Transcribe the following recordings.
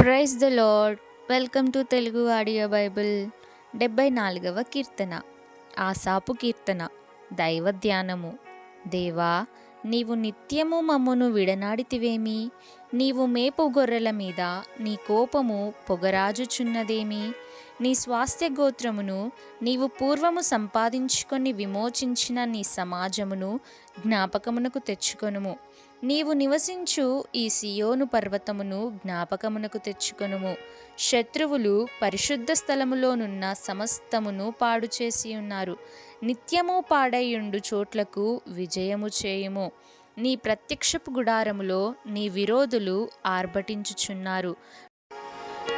Praise the lord. Welcome to Telugu audio bible. డెబ్బై నాలుగవ కీర్తన. ఆసాపు కీర్తన. దైవ ధ్యానము. దేవా నీవు నిత్యము మమ్మను విడనాడితివేమి? నీవు మేపు గొర్రెల మీద నీ కోపము పొగరాజుచున్నదేమి? నీ స్వాస్థ్య గోత్రమును నీవు పూర్వము సంపాదించుకొని విమోచించిన నీ సమాజమును జ్ఞాపకమునకు తెచ్చుకొనుము. నీవు నివసించు ఈ సియోను పర్వతమును జ్ఞాపకమునకు తెచ్చుకొనుము. శత్రువులు పరిశుద్ధ స్థలములోనున్న సమస్తమును పాడు చేసి ఉన్నారు. నిత్యము పాడైయుండు చోట్లకు విజయము చేయుము. నీ ప్రత్యక్షపు గుడారములో నీ విరోధులు ఆర్భటించుచున్నారు.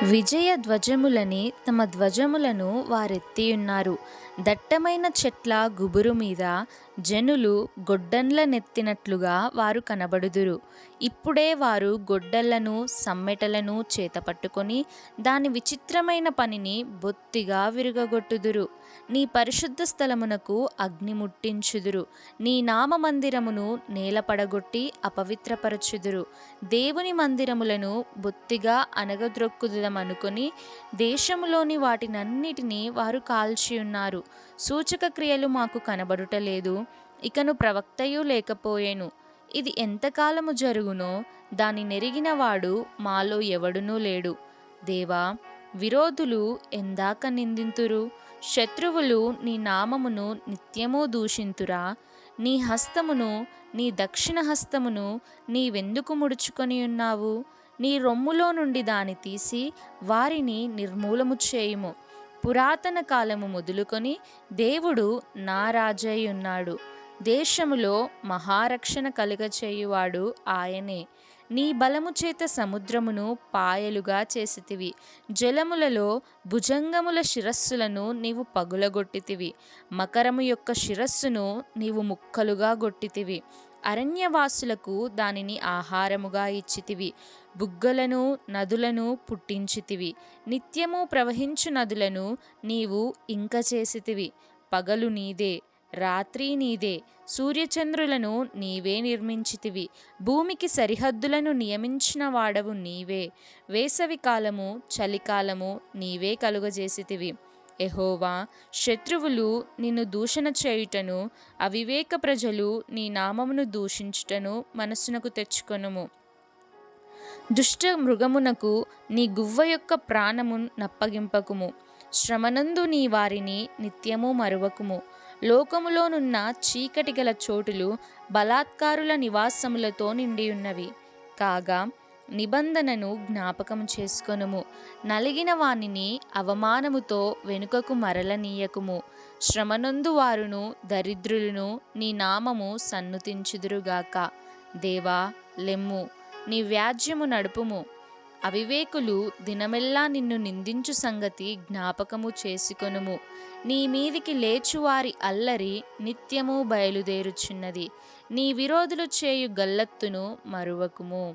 విజయ ధ్వజములని తమ ధ్వజములను వారెత్తియున్నారు. దట్టమైన చెట్ల గుబురు మీద జనులు గొడ్డన్ల నెత్తినట్లుగా వారు కనబడుదురు. ఇప్పుడే వారు గొడ్డళ్ళను సమ్మెటలను చేతపట్టుకొని దాని విచిత్రమైన పనిని బొత్తిగా విరుగగొట్టుదురు. నీ పరిశుద్ధ స్థలమునకు అగ్ని ముట్టించుదురు. నీ నామ మందిరమును నేలపడగొట్టి అపవిత్రపరచుదురు. దేవుని మందిరములను బొత్తిగా అనగద్రొక్కుదమనుకొని దేశములోని వాటినన్నిటినీ వారు కాల్చి ఉన్నారు సూచక క్రియలు మాకు కనబడుటలేదు ఇకను ప్రవక్తయు లేకపోయేను. ఇది ఎంతకాలము జరుగునో దాని నెరిగినవాడు మాలో ఎవడునూ లేడు. దేవా విరోధులు ఎందాక నిందింతురు? శత్రువులు నీ నామమును నిత్యము దూషింతురా? నీ హస్తమును నీ దక్షిణ హస్తమును నీవెందుకు ముడుచుకొని ఉన్నావు? నీ రొమ్ములో నుండి దాని తీసి వారిని నిర్మూలము చేయుము. పురాతన కాలము మొదలుకొని దేవుడు నా రాజై ఉన్నాడు దేశములో మహారక్షణ కలుగచేయువాడు ఆయనే. నీ బలము చేత సముద్రమును పాయలుగా చేసితివి. జలములలో భుజంగముల శిరస్సులను నీవు పగులగొట్టితివి. మకరము యొక్క శిరస్సును నీవు ముక్కలుగా గొట్టితివి. అరణ్యవాసులకు దానిని ఆహారముగా ఇచ్చితివి. బుగ్గలను నదులను పుట్టించితివి. నిత్యము ప్రవహించు నదులను నీవు ఇంక చేసితివి. పగలు నీదే రాత్రి నీదే. సూర్యచంద్రులను నీవే నిర్మించితివి. భూమికి సరిహద్దులను నియమించిన వాడవు నీవే. వేసవికాలము చలికాలము నీవే కలుగజేసితివి. ఎహోవా శత్రువులు నిన్ను దూషణ చేయుటను అవివేక ప్రజలు నీ నామమును దూషించుటను మనస్సునకు తెచ్చుకొనుము. దుష్ట మృగమునకు నీ గువ్వ యొక్క ప్రాణము నప్పగింపకుము. శ్రమనందు నీ వారిని నిత్యము మరువకుము. లోకములోనున్న చీకటి గల చోటులు బలాత్కారుల నివాసములతో నిండియున్నవి. కాగా నిబంధనను జ్ఞాపకం చేసుకొనుము. నలిగిన వానిని అవమానముతో వెనుకకు మరలనీయకుము. శ్రమనందు వారును దరిద్రులను నీ నామము సన్నుతించుదురుగాక. దేవా లెమ్ము నీ వ్యాజ్యము నడుపుము. అవివేకులు దినమెల్లా నిన్ను నిందించు సంగతి జ్ఞాపకము చేసుకొనుము. నీ మీదికి లేచువారి అల్లరి నిత్యము బయలుదేరుచున్నది. నీ విరోధులు చేయు గల్లత్తును మరువకుము.